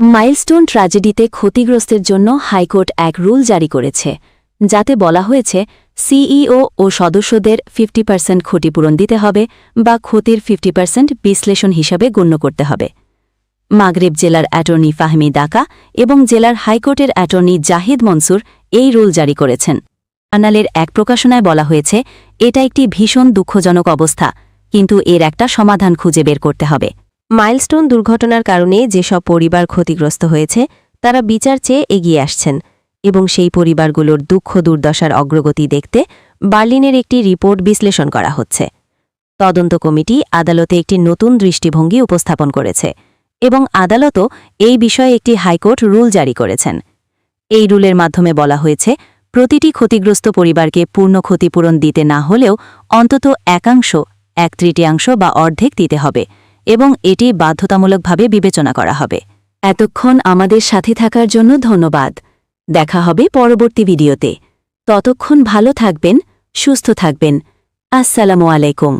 Milestone ট্র্যাজেডিতে ক্ষতিগ্রস্তের জন্য high court এক rule জারি করেছে, যাতে বলা হয়েছে, সিইও ও সদস্যদের ফিফটি পার্সেন্ট ক্ষতিপূরণ দিতে হবে বা ক্ষতির ফিফটি পার্সেন্ট বিশ্লেষণ হিসাবে গণ্য করতে হবে। মাগরেব জেলার অ্যাটর্নি ফাহমি দাকা এবং জেলার হাইকোর্টের অ্যাটর্নি জাহিদ মনসুর এই রুল জারি করেছেন। আনালের এক প্রকাশনায় বলা হয়েছে, এটা একটি ভীষণ দুঃখজনক অবস্থা, কিন্তু এর একটা সমাধান খুঁজে বের করতে হবে। মাইলস্টোন দুর্ঘটনার কারণে যেসব পরিবার ক্ষতিগ্রস্ত হয়েছে, তারা বিচার চেয়ে এগিয়ে আসছেন এবং সেই পরিবারগুলোর দুঃখ দুর্দশার অগ্রগতি দেখতে বার্লিনের একটি রিপোর্ট বিশ্লেষণ করা হচ্ছে। তদন্ত কমিটি আদালতে একটি নতুন দৃষ্টিভঙ্গি উপস্থাপন করেছে এবং আদালতও এই বিষয়ে একটি হাইকোর্ট রুল জারি করেছেন। এই রুলের মাধ্যমে বলা হয়েছে, প্রতিটি ক্ষতিগ্রস্ত পরিবারকে পূর্ণ ক্ষতিপূরণ দিতে না হলেও অন্তত একাংশ, এক তৃতীয়াংশ বা অর্ধেক দিতে হবে। এবং এটি বাধ্যতামূলকভাবে বিবেচনা করা হবে। এতক্ষণ আমাদের সাথে থাকার জন্য ধন্যবাদ। দেখা হবে পরবর্তী ভিডিওতে। ততক্ষণ ভালো থাকবেন, সুস্থ থাকবেন। আসসালামু আলাইকুম।